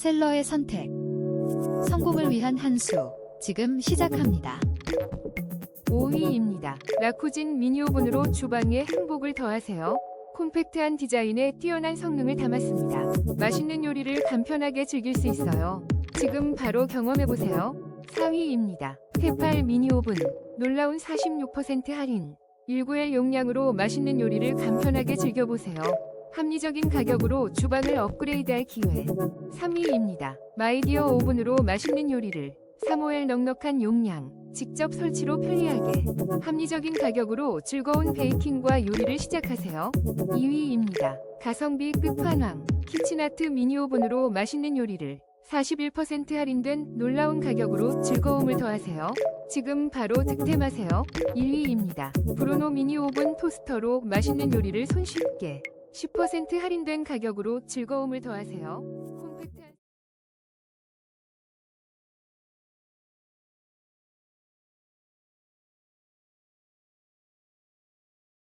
셀러의 선택. 성공을 위한 한 수. 지금 시작합니다. 5위입니다. 라쿠진 미니오븐으로 주방에 행복을 더하세요. 콤팩트한 디자인에 뛰어난 성능을 담았습니다. 맛있는 요리를 간편하게 즐길 수 있어요. 지금 바로 경험해보세요. 4위입니다. 테팔 미니오븐. 놀라운 46% 할인. 191 용량으로 맛있는 요리를 간편하게 즐겨보세요. 합리적인 가격으로 주방을 업그레이드할 기회. 3위입니다. 마이디어 오븐으로 맛있는 요리를 3호엘 넉넉한 용량, 직접 설치로 편리하게, 합리적인 가격으로 즐거운 베이킹과 요리를 시작하세요. 2위입니다. 가성비 끝판왕, 키친아트 미니오븐으로 맛있는 요리를 41% 할인된 놀라운 가격으로 즐거움을 더하세요. 지금 바로 득템하세요. 1위입니다. 브루노 미니오븐 토스터로 맛있는 요리를 손쉽게 10% 할인된 가격으로 즐거움을 더하세요. 홈팩트...